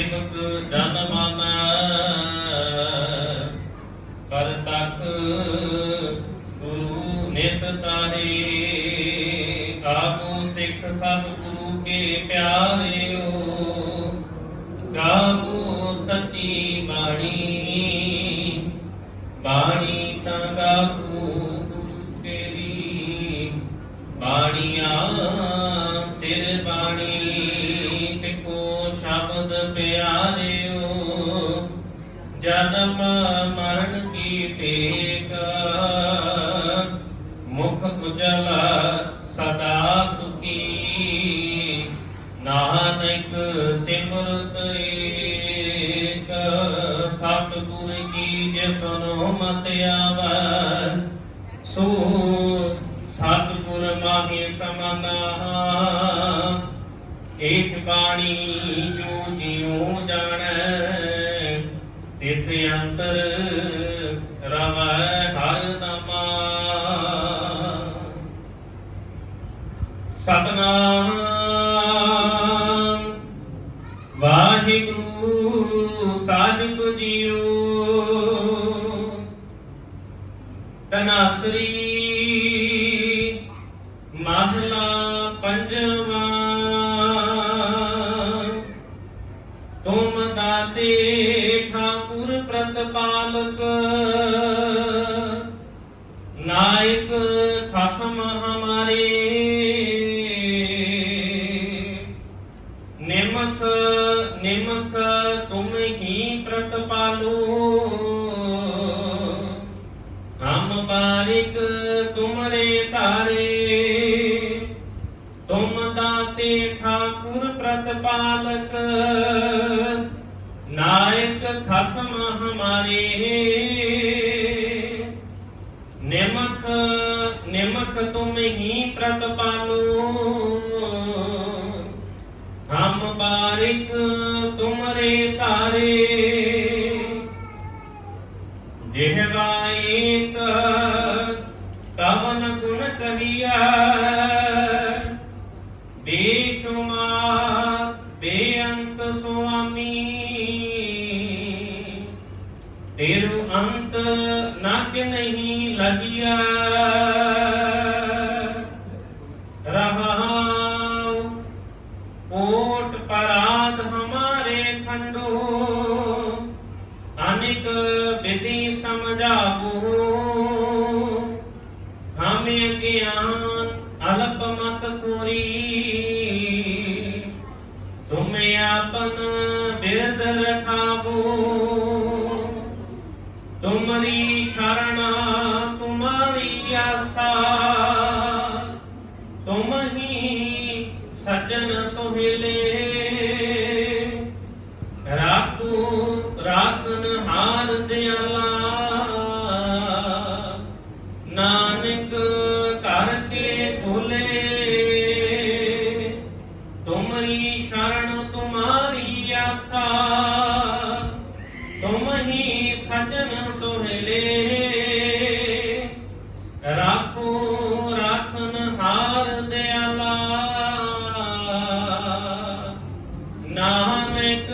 ਸੇਵਕ ਜਨ ਮਨ ਕਰ ਤੱਕ ਗੁਰੂ ਨਿਸਤਾਰੇ ਕਾਬੂ ਸਿੱਖ ਸਤਿਗੁਰੂ ਕੇ ਪਿਆਰਿਓ, ਗਾਵੋ ਸਤੀ ਬਾਣੀ ਬਾਣੀ ਜਨਮ ਮਰਨ ਕੀ ਟੇਕ? ਮੁਖ ਉਜਲ ਸਦਾ ਸੁਖੀ। ਨਾਨਕ ਸਿਮਰਤ ਏਕ। ਸਤਿਗੁਰ ਕੀ ਜੇ ਸੁਨੋ ਮਤ ਆਵੈ? ਸੋ ਸਤਿਗੁਰ ਮਾਹੀ ਸਮਨਾ ਏਕ ਬਾਣੀ ਜੋ ਜਿਉ ਜਾਣੈ ਅੰਤਰ ਰਵੈ ਹਰ ਨਾਮਾ ਸਤਨਾਮ। ਵਾਹਿਗੁਰੂ ਸਾਹਿਬ ਜੀਓ। ਤਨਾਸਰੀ ਨਾਇਕ ਖਸਮ ਹਮਾਰੇ। ਨਿਮਕ ਨਿਮਕ ਤੁਮ ਹੀ ਪ੍ਰਤਪਾਲੋ ਹਮ ਬਾਰਿਕ ਤੁਮਰੇ ਤਾਰੇ ਤੁਮ ਦਾਤੇ ਠਾਕੁਰ ਪ੍ਰਤਪਾਲਕ ਨਾਇਕ ਖਸਮ ਹਮਾਰੇ। ਨਿਮਕ ਤੁਮ ਹਮ ਬਾਰਿਕ ਤੁਮਰੇ ਤਾਰੇ ਜਿਹਵਾ ਏਕ ਕਵਨ ਗੁਣ ਕਹੀਆ ਬੇਸ਼ੁਮਾਰ ਬੇਅੰਤ ਸੁਆਮੀ। ਤੇਰੂ ਅੰਤ ਨਗ ਨਹੀਂ ਲਗਿਆ। ਕੋਟ ਪਰਾਧ ਹਮਾਰੇ ਖੰਡੋ। ਅਨਿਕ ਵਿਧि ਸਮਝਾਵੋ। ਹਮੇ ਗਿਆਨ ਅਲਪ ਮਤ ਕੋਰੀ। ਤੁਮੇ ਆਪਨ ਬਿਰਦ ਰਖਾਵੋ। ਨਾਨਕ